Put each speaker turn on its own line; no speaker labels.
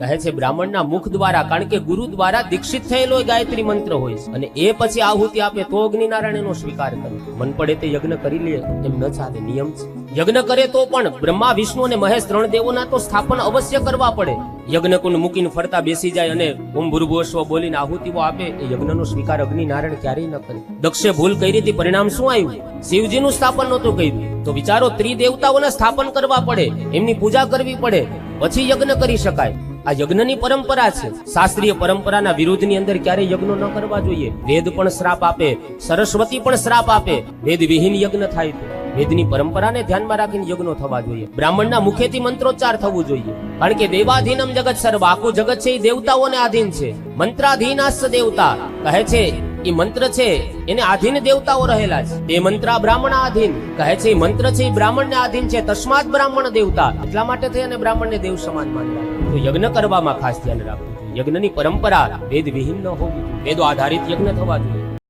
કહે છે, બ્રાહ્મણના મુખ દ્વારા કારણ કે ગુરુ દ્વારા દીક્ષિત થયેલો ગાયત્રી મંત્ર હોય છે. અને એ પછી આહુતિ આપે તો અગ્નિનારાયણ એનો સ્વીકાર કરે. મન પડે તે યજ્ઞ કરી લે, એમ ન ચાલે, નિયમ છે. યજ્ઞ કરે તો પણ બ્રહ્મા, વિષ્ણુ અને મહેશ ત્રણ દેવોના તો સ્થાપન અવશ્ય કરવા પડે. યજ્ઞકુંડ મૂકીને ફરતા બેસી જાય અને ઓમ ભૂર્ભુવસ્વ બોલીને આહુતિઓ આપે, એ યજ્ઞનો સ્વીકાર અગ્નિ નારાયણ ક્યારેય ન કરે. દક્ષે ભૂલ કરી હતી, પરિણામ શું આવ્યું? શિવજીનું સ્થાપન નહોતું કર્યું. તો વિચારો, ત્રિદેવતાઓને સ્થાપન કરવા પડે, એમની પૂજા કરવી પડે, પછી યજ્ઞ કરી શકાય. આ યજ્ઞની પરંપરા છે. શાસ્ત્રીય પરંપરાના વિરુદ્ધની અંદર ક્યારેય યજ્ઞો ન કરવા જોઈએ. વેદ પણ શ્રાપ આપે, સરસ્વતી પણ શ્રાપ આપે. વેદ વિહીન યજ્ઞ થાય તો. વેદની પરંપરાને ધ્યાનમાં રાખીને યજ્ઞો થવા જોઈએ. બ્રાહ્મણના મુખેથી મંત્રોચ્ચાર થવું જોઈએ. કારણ કે દેવાધીનમ જગત સર્વ. આખું જગત છે એ દેવતાઓને આધીન છે. મંત્રાધીનાસ દેવતા. કહે છે એ મંત્ર છે, એને આધીન દેવતાઓ રહેલા છે. એ મંત્ર બ્રાહ્મણ આધીન. કહે છે મંત્ર છે એ બ્રાહ્મણને આધીન છે, તસ્માત બ્રાહ્મણ દેવતા. એટલા માટે થઈ અને બ્રાહ્મણને દેવ સમાન માનવા તો યજ્ઞ કરવામાં ખાસ ધ્યાન રાખવું યજ્ઞની પરંપરા, વેદ વિહીન ન હોવી. વેદો આધારિત યજ્ઞ થવા જોઈએ.